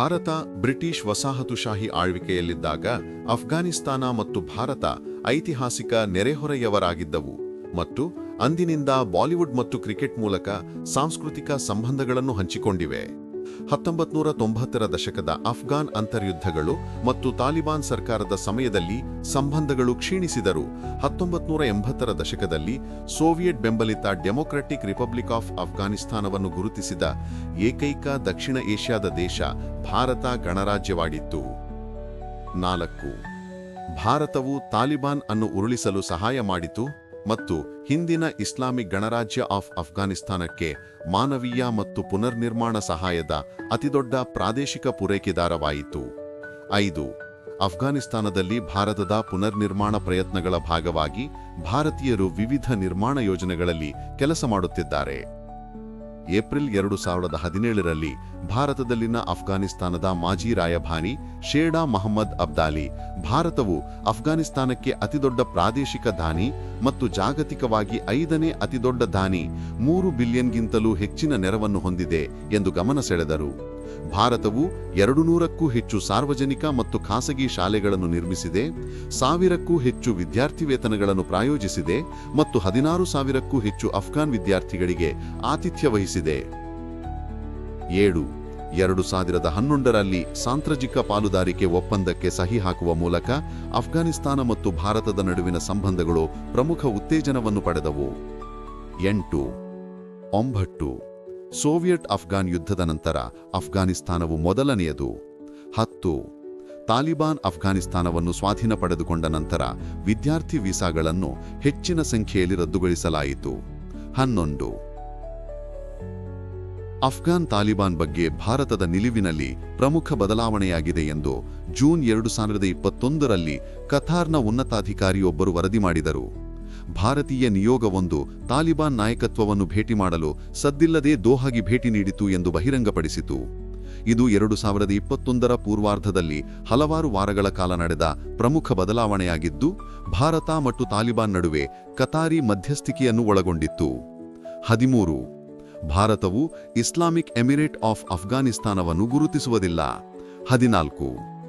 Bharat British ವಸಾಹತುಶಾಹಿ ಆಳ್ವಿಕೆಯಲ್ಲಿದ್ದಾಗ ಅಫ್ಘಾನಿಸ್ತಾನ ಮತ್ತು ಭಾರತ ಐತಿಹಾಸಿಕ ನೆರೆಹೊರೆಯವರಾಗಿದ್ದವು ಮತ್ತು ಅಂದಿನಿಂದ ಬಾಲಿವುಡ್ ಮತ್ತು ಕ್ರಿಕೆಟ್ ಮೂಲಕ ಸಾಂಸ್ಕೃತಿಕ ಸಂಬಂಧಗಳನ್ನು ಹಂಚಿಕೊಂಡಿವೆ. ಹತ್ತೊಂಬತ್ತು ನೂರ ತೊಂಬತ್ತರ ದಶಕದ ಅಫ್ಘಾನ್ ಅಂತರ್ಯುದ್ಧಗಳು ಮತ್ತು ತಾಲಿಬಾನ್ ಸರ್ಕಾರದ ಸಮಯದಲ್ಲಿ ಸಂಬಂಧಗಳು ಕ್ಷೀಣಿಸಿದರು. ಹತ್ತೊಂಬತ್ತು ನೂರ ಎಂಬತ್ತರ ದಶಕದಲ್ಲಿ ಸೋವಿಯೆಟ್ ಬೆಂಬಲಿತ ಡೆಮೊಕ್ರಾಟಿಕ್ ರಿಪಬ್ಲಿಕ್ ಆಫ್ ಅಫ್ಘಾನಿಸ್ತಾನವನ್ನು ಗುರುತಿಸಿದ ಏಕೈಕ ದಕ್ಷಿಣ ಏಷ್ಯಾದ ದೇಶ ಭಾರತ ಗಣರಾಜ್ಯವಾಗಿತ್ತು. ನಾಲ್ಕು. ಭಾರತವು ತಾಲಿಬಾನ್ ಅನ್ನು ಉರುಳಿಸಲು ಸಹಾಯ ಮಾಡಿತು. ಮತ್ತು ಹಿಂದಿನ ಇಸ್ಲಾಮಿಕ್ ಗಣರಾಜ್ಯ ಆಫ್ ಅಫ್ಘಾನಿಸ್ತಾನಕ್ಕೆ ಮಾನವೀಯ ಮತ್ತು ಪುನರ್ನಿರ್ಮಾಣ ಸಹಾಯದ ಅತಿದೊಡ್ಡ ಪ್ರಾದೇಶಿಕ ಪೂರೈಕೆದಾರವಾಯಿತು. ಐದು, ಅಫ್ಘಾನಿಸ್ತಾನದಲ್ಲಿ ಭಾರತದ ಪುನರ್ನಿರ್ಮಾಣ ಪ್ರಯತ್ನಗಳ ಭಾಗವಾಗಿ ಭಾರತೀಯರು ವಿವಿಧ ನಿರ್ಮಾಣ ಯೋಜನೆಗಳಲ್ಲಿ ಕೆಲಸ ಮಾಡುತ್ತಿದ್ದಾರೆ. ಏಪ್ರಿಲ್ ಎರಡು ಸಾವಿರದ ಹದಿನೇಳರಲ್ಲಿ ಭಾರತದಲ್ಲಿನ ಅಫ್ಘಾನಿಸ್ತಾನದ ಮಾಜಿ ರಾಯಭಾರಿ ಶೇಡಾ ಮಹಮ್ಮದ್ ಅಬ್ದಾಲಿ, ಭಾರತವು ಅಫ್ಘಾನಿಸ್ತಾನಕ್ಕೆ ಅತಿದೊಡ್ಡ ಪ್ರಾದೇಶಿಕ ದಾನಿ ಮತ್ತು ಜಾಗತಿಕವಾಗಿ ಐದನೇ ಅತಿದೊಡ್ಡ ದಾನಿ, ಮೂರು ಬಿಲಿಯನ್ಗಿಂತಲೂ ಹೆಚ್ಚಿನ ನೆರವನ್ನು ಹೊಂದಿದೆ ಎಂದು ಗಮನ ಸೆಳೆದರು. ಭಾರತವು ಎರಡು ನೂರಕ್ಕೂ ಹೆಚ್ಚು ಸಾರ್ವಜನಿಕ ಮತ್ತು ಖಾಸಗಿ ಶಾಲೆಗಳನ್ನು ನಿರ್ಮಿಸಿದೆ, ಸಾವಿರಕ್ಕೂ ಹೆಚ್ಚು ವಿದ್ಯಾರ್ಥಿ ವೇತನಗಳನ್ನು ಪ್ರಾಯೋಜಿಸಿದೆ ಮತ್ತು ಹದಿನಾರು ಸಾವಿರಕ್ಕೂ ಹೆಚ್ಚು ಅಫ್ಘಾನ್ ವಿದ್ಯಾರ್ಥಿಗಳಿಗೆ ಆತಿಥ್ಯ ವಹಿಸಿದೆ. ಏಳು. ಎರಡು ಸಾವಿರದ ಹನ್ನೊಂದರಲ್ಲಿ ಸಾಂತ್ರಜಿಕ ಪಾಲುದಾರಿಕೆ ಒಪ್ಪಂದಕ್ಕೆ ಸಹಿ ಹಾಕುವ ಮೂಲಕ ಅಫ್ಘಾನಿಸ್ತಾನ ಮತ್ತು ಭಾರತದ ನಡುವಿನ ಸಂಬಂಧಗಳು ಪ್ರಮುಖ ಉತ್ತೇಜನವನ್ನು ಪಡೆದವು. ಎಂಟು. ಒಂಬತ್ತು. ಸೋವಿಯಟ್ ಅಫ್ಘಾನ್ ಯುದ್ಧದ ನಂತರ ಅಫ್ಘಾನಿಸ್ತಾನವು ಮೊದಲನೆಯದು. ಹತ್ತು, ತಾಲಿಬಾನ್ ಅಫ್ಘಾನಿಸ್ತಾನವನ್ನು ಸ್ವಾಧೀನ ಪಡೆದುಕೊಂಡ ನಂತರ ವಿದ್ಯಾರ್ಥಿ ವೀಸಾಗಳನ್ನು ಹೆಚ್ಚಿನ ಸಂಖ್ಯೆಯಲ್ಲಿ ರದ್ದುಗೊಳಿಸಲಾಯಿತು. ಹನ್ನೊಂದು, ಅಫ್ಘಾನ್ ತಾಲಿಬಾನ್ ಬಗ್ಗೆ ಭಾರತದ ನಿಲುವಿನಲ್ಲಿ ಪ್ರಮುಖ ಬದಲಾವಣೆಯಾಗಿದೆ ಎಂದು ಜೂನ್ ಎರಡು ಸಾವಿರದ ಇಪ್ಪತ್ತೊಂದರಲ್ಲಿ ಕಥಾರ್ನ ಉನ್ನತಾಧಿಕಾರಿಯೊಬ್ಬರು ವರದಿ ಮಾಡಿದರು. ಭಾರತೀಯ ನಿಯೋಗವೊಂದು ತಾಲಿಬಾನ್ ನಾಯಕತ್ವವನ್ನು ಭೇಟಿ ಮಾಡಲು ಸದ್ದಿಲ್ಲದೆ ದೋಹಾಗಿ ಭೇಟಿ ನೀಡಿತು ಎಂದು ಬಹಿರಂಗಪಡಿಸಿತು. ಇದು ಎರಡು ಸಾವಿರದ ಇಪ್ಪತ್ತೊಂದರ ಪೂರ್ವಾರ್ಧದಲ್ಲಿ ಹಲವಾರು ವಾರಗಳ ಕಾಲ ನಡೆದ ಪ್ರಮುಖ ಬದಲಾವಣೆಯಾಗಿದ್ದು, ಭಾರತ ಮತ್ತು ತಾಲಿಬಾನ್ ನಡುವೆ ಕತಾರಿ ಮಧ್ಯಸ್ಥಿಕೆಯನ್ನು ಒಳಗೊಂಡಿತ್ತು. ಹದಿಮೂರು. ಭಾರತವು ಇಸ್ಲಾಮಿಕ್ ಎಮಿರೇಟ್ ಆಫ್ ಅಫ್ಘಾನಿಸ್ತಾನವನ್ನು ಗುರುತಿಸುವುದಿಲ್ಲ. ಹದಿನಾಲ್ಕು.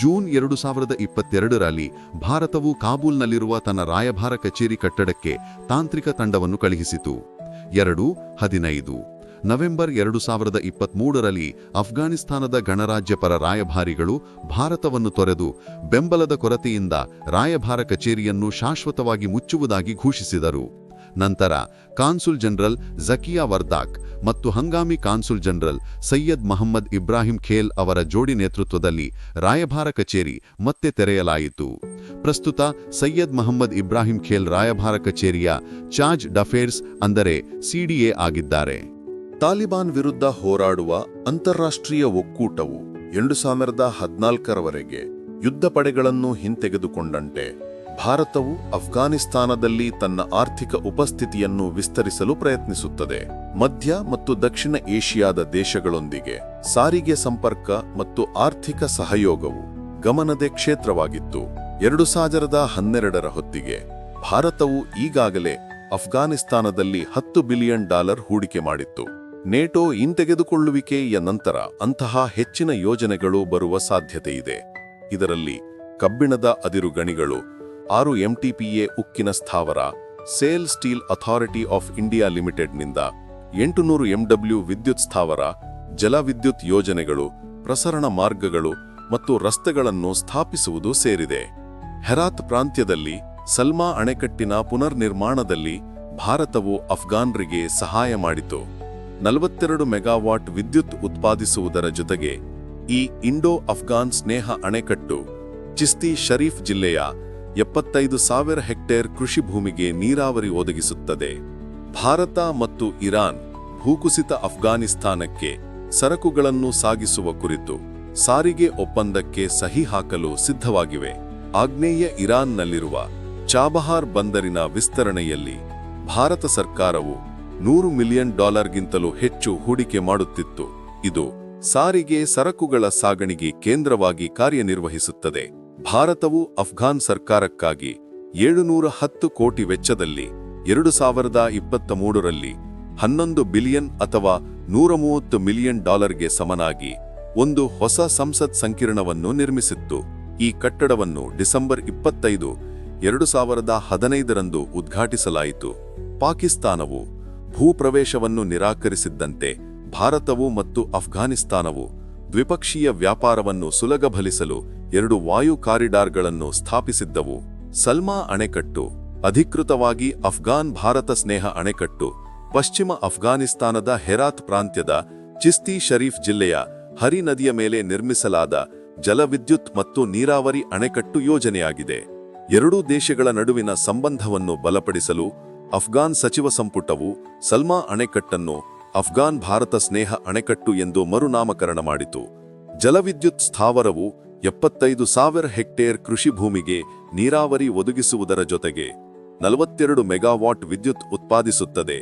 ಜೂನ್ ಎರಡು ಸಾವಿರದ ಇಪ್ಪತ್ತೆರಡರಲ್ಲಿ ಭಾರತವು ಕಾಬೂಲ್ನಲ್ಲಿರುವ ತನ್ನ ರಾಯಭಾರ ಕಚೇರಿ ಕಟ್ಟಡಕ್ಕೆ ತಾಂತ್ರಿಕ ತಂಡವನ್ನು ಕಳುಹಿಸಿತು. ಎರಡು, ಹದಿನೈದು. ನವೆಂಬರ್ ಎರಡು ಸಾವಿರದ ಇಪ್ಪತ್ಮೂರರಲ್ಲಿ ಅಫ್ಘಾನಿಸ್ತಾನದ ಗಣರಾಜ್ಯಪರ ರಾಯಭಾರಿಗಳು ಭಾರತವನ್ನು ತೊರೆದು ಬೆಂಬಲದ ಕೊರತೆಯಿಂದ ರಾಯಭಾರ ಕಚೇರಿಯನ್ನು ಶಾಶ್ವತವಾಗಿ ಮುಚ್ಚುವುದಾಗಿ ಘೋಷಿಸಿದರು. ನಂತರ ಕಾನ್ಸುಲ್ ಜನರಲ್ ಝಕಿಯಾ ವರ್ದಾಕ್ ಮತ್ತು ಹಂಗಾಮಿ consul general Sayed Mohammad Ibrahim Khel ಅವರ ಜೋಡಿ ನೇತೃತ್ವದಲ್ಲಿ ರಾಯಭಾರ ಕಚೇರಿ ಮತ್ತೆ ತೆರೆಯಲಾಯಿತು. ಪ್ರಸ್ತುತ ಸೈಯದ್ ಮಹಮ್ಮದ್ ಇಬ್ರಾಹಿಂ ಖೇಲ್ ರಾಯಭಾರ ಕಚೇರಿಯ ಚಾರ್ಜ್ ಡಫೇರ್ಸ್ ಅಂದರೆ ಸಿಡಿಎ ಆಗಿದ್ದಾರೆ. ತಾಲಿಬಾನ್ ವಿರುದ್ಧ ಹೋರಾಡುವ ಅಂತಾರಾಷ್ಟ್ರೀಯ ಒಕ್ಕೂಟವು ಎರಡು ಸಾವಿರದ ಹದಿನಾಲ್ಕರವರೆಗೆ ಯುದ್ಧ ಪಡೆಗಳನ್ನು ಹಿಂತೆಗೆದುಕೊಂಡಂತೆ. ಭಾರತವು ಅಫ್ಘಾನಿಸ್ತಾನದಲ್ಲಿ ತನ್ನ ಆರ್ಥಿಕ ಉಪಸ್ಥಿತಿಯನ್ನು ವಿಸ್ತರಿಸಲು ಪ್ರಯತ್ನಿಸುತ್ತದೆ. ಮಧ್ಯ ಮತ್ತು ದಕ್ಷಿಣ ಏಷ್ಯಾದ ದೇಶಗಳೊಂದಿಗೆ ಸಾರಿಗೆ ಸಂಪರ್ಕ ಮತ್ತು ಆರ್ಥಿಕ ಸಹಯೋಗವು ಗಮನದ ಕ್ಷೇತ್ರವಾಗಿತ್ತು. ಎರಡು ಸಾವಿರದ ಹನ್ನೆರಡರ ಹೊತ್ತಿಗೆ ಭಾರತವು ಈಗಾಗಲೇ ಅಫ್ಘಾನಿಸ್ತಾನದಲ್ಲಿ ಹತ್ತು ಬಿಲಿಯನ್ ಡಾಲರ್ ಹೂಡಿಕೆ ಮಾಡಿತ್ತು. ನೇಟೋ ಹಿಂತೆಗೆದುಕೊಳ್ಳುವಿಕೆಯ ನಂತರ ಅಂತಹ ಹೆಚ್ಚಿನ ಯೋಜನೆಗಳು ಬರುವ ಸಾಧ್ಯತೆಯಿದೆ. ಇದರಲ್ಲಿ ಕಬ್ಬಿಣದ ಅದಿರು ಗಣಿಗಳು ಆರು ಎಂಟಿಪಿಎ ಉಕ್ಕಿನ ಸ್ಥಾವರ, SAIL steel authority of India ಲಿಮಿಟೆಡ್ನಿಂದ ಎಂಟುನೂರು ಎಂಡಬ್ಲ್ಯೂ ವಿದ್ಯುತ್ ಸ್ಥಾವರ, ಜಲವಿದ್ಯುತ್ ಯೋಜನೆಗಳು, ಪ್ರಸರಣ ಮಾರ್ಗಗಳು ಮತ್ತು ರಸ್ತೆಗಳನ್ನು ಸ್ಥಾಪಿಸುವುದು ಸೇರಿದೆ. ಹೆರಾತ್ ಪ್ರಾಂತ್ಯದಲ್ಲಿ ಸಲ್ಮಾ ಅಣೆಕಟ್ಟಿನ ಪುನರ್ನಿರ್ಮಾಣದಲ್ಲಿ ಭಾರತವು ಅಫ್ಘಾನ್ರಿಗೆ ಸಹಾಯ ಮಾಡಿತು. ನಲವತ್ತೆರಡು ಮೆಗಾವಾಟ್ ವಿದ್ಯುತ್ ಉತ್ಪಾದಿಸುವುದರ ಜೊತೆಗೆ ಈ ಇಂಡೋ ಅಫ್ಘಾನ್ ಸ್ನೇಹ ಅಣೆಕಟ್ಟು ಚಿಸ್ತಿ ಶರೀಫ್ ಜಿಲ್ಲೆಯ ಎಪ್ಪತ್ತೈದು ಸಾವಿರ ಹೆಕ್ಟೇರ್ ಕೃಷಿ ಭೂಮಿಗೆ ನೀರಾವರಿ ಒದಗಿಸುತ್ತದೆ. ಭಾರತ ಮತ್ತು ಇರಾನ್ ಭೂಕುಸಿತ ಅಫ್ಘಾನಿಸ್ತಾನಕ್ಕೆ ಸರಕುಗಳನ್ನು ಸಾಗಿಸುವ ಕುರಿತು ಸಾರಿಗೆ ಒಪ್ಪಂದಕ್ಕೆ ಸಹಿ ಹಾಕಲು ಸಿದ್ಧವಾಗಿವೆ. ಆಗ್ನೇಯ ಇರಾನ್ನಲ್ಲಿರುವ ಚಾಬಹಾರ್ ಬಂದರಿನ ವಿಸ್ತರಣೆಯಲ್ಲಿ ಭಾರತ ಸರ್ಕಾರವು ನೂರು ಮಿಲಿಯನ್ ಡಾಲರ್ಗಿಂತಲೂ ಹೆಚ್ಚು ಹೂಡಿಕೆ ಮಾಡುತ್ತಿತ್ತು. ಇದು ಸಾರಿಗೆ ಸರಕುಗಳ ಸಾಗಣಿಗೆ ಕೇಂದ್ರವಾಗಿ ಕಾರ್ಯನಿರ್ವಹಿಸುತ್ತದೆ. ಭಾರತವು ಅಫ್ಘಾನ್ ಸರ್ಕಾರಕ್ಕಾಗಿ ಏಳುನೂರ ಹತ್ತು ಕೋಟಿ ವೆಚ್ಚದಲ್ಲಿ ಎರಡು ಸಾವಿರದ ಇಪ್ಪತ್ತ ಮೂರರಲ್ಲಿ ಹನ್ನೊಂದು ಬಿಲಿಯನ್ ಅಥವಾ ನೂರ ಮೂವತ್ತು ಮಿಲಿಯನ್ ಡಾಲರ್ಗೆ ಸಮನಾಗಿ ಒಂದು ಹೊಸ ಸಂಸತ್ ಸಂಕೀರ್ಣವನ್ನು ನಿರ್ಮಿಸಿತ್ತು. ಈ ಕಟ್ಟಡವನ್ನು ಡಿಸೆಂಬರ್ ಇಪ್ಪತ್ತೈದು, ಎರಡು ಸಾವಿರದ ಹದಿನೈದರಂದು ಉದ್ಘಾಟಿಸಲಾಯಿತು. ಪಾಕಿಸ್ತಾನವು ಭೂಪ್ರವೇಶವನ್ನು ನಿರಾಕರಿಸಿದ್ದಂತೆ ಭಾರತವು ಮತ್ತು ಅಫ್ಘಾನಿಸ್ತಾನವು ದ್ವಿಪಕ್ಷೀಯ ವ್ಯಾಪಾರವನ್ನು ಸುಲಗಭಲಿಸಲು ಎರಡು ವಾಯು ಕಾರಿಡಾರ್ಗಳನ್ನು ಸ್ಥಾಪಿಸಿದ್ದವು. ಸಲ್ಮಾ ಅಣೆಕಟ್ಟು, ಅಧಿಕೃತವಾಗಿ ಅಫ್ಘಾನ್ ಭಾರತ ಸ್ನೇಹ ಅಣೆಕಟ್ಟು, ಪಶ್ಚಿಮ ಅಫ್ಘಾನಿಸ್ತಾನದ ಹೆರಾತ್ ಪ್ರಾಂತ್ಯದ ಚಿಸ್ತಿ ಶರೀಫ್ ಜಿಲ್ಲೆಯ ಹರಿ ನದಿಯ ಮೇಲೆ ನಿರ್ಮಿಸಲಾದ ಜಲವಿದ್ಯುತ್ ಮತ್ತು ನೀರಾವರಿ ಅಣೆಕಟ್ಟು ಯೋಜನೆಯಾಗಿದೆ. ಎರಡೂ ದೇಶಗಳ ನಡುವಿನ ಸಂಬಂಧವನ್ನು ಬಲಪಡಿಸಲು ಅಫ್ಘಾನ್ ಸಚಿವ ಸಂಪುಟವು ಸಲ್ಮಾ ಅಣೆಕಟ್ಟನ್ನು ಅಫ್ಘಾನ್ ಭಾರತ ಸ್ನೇಹ ಅಣೆಕಟ್ಟು ಎಂದು ಮರುನಾಮಕರಣ ಮಾಡಿತು. ಜಲವಿದ್ಯುತ್ ಸ್ಥಾವರವು ಎಪ್ಪತ್ತೈದು ಸಾವಿರ ಹೆಕ್ಟೇರ್ ಕೃಷಿ ಭೂಮಿಗೆ ನೀರಾವರಿ ಒದಗಿಸುವುದರ ಜೊತೆಗೆ ನಲವತ್ತೆರಡು ಮೆಗಾವಾಟ್ ವಿದ್ಯುತ್ ಉತ್ಪಾದಿಸುತ್ತದೆ.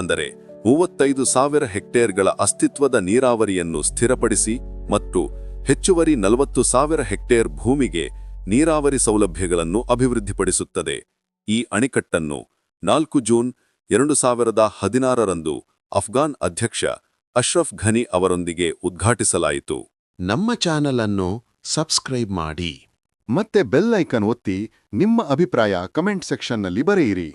ಅಂದರೆ ಮೂವತ್ತೈದು ಸಾವಿರ ಹೆಕ್ಟೇರ್ಗಳ ಅಸ್ತಿತ್ವದ ನೀರಾವರಿಯನ್ನು ಸ್ಥಿರಪಡಿಸಿ ಮತ್ತು ಹೆಚ್ಚುವರಿ ನಲವತ್ತು ಸಾವಿರ ಹೆಕ್ಟೇರ್ ಭೂಮಿಗೆ ನೀರಾವರಿ ಸೌಲಭ್ಯಗಳನ್ನು ಅಭಿವೃದ್ಧಿಪಡಿಸುತ್ತದೆ. ಈ ಅಣೆಕಟ್ಟನ್ನು ನಾಲ್ಕು ಜೂನ್ ಎರಡು ಸಾವಿರದ ಹದಿನಾರರಂದು ಅಫ್ಘಾನ್ ಅಧ್ಯಕ್ಷ ಅಶ್ರಫ್ ಘನಿ ಅವರೊಂದಿಗೆ ಉದ್ಘಾಟಿಸಲಾಯಿತು. ನಮ್ಮ ಚಾನಲ್ ಅನ್ನು ಸಬ್ಸ್ಕ್ರೈಬ್ ಮಾಡಿ ಮತ್ತೆ ಬೆಲ್ ಐಕನ್ ಒತ್ತಿ ನಿಮ್ಮ ಅಭಿಪ್ರಾಯ ಕಮೆಂಟ್ ಸೆಕ್ಷನ್ನಲ್ಲಿ ಬರೆಯಿರಿ.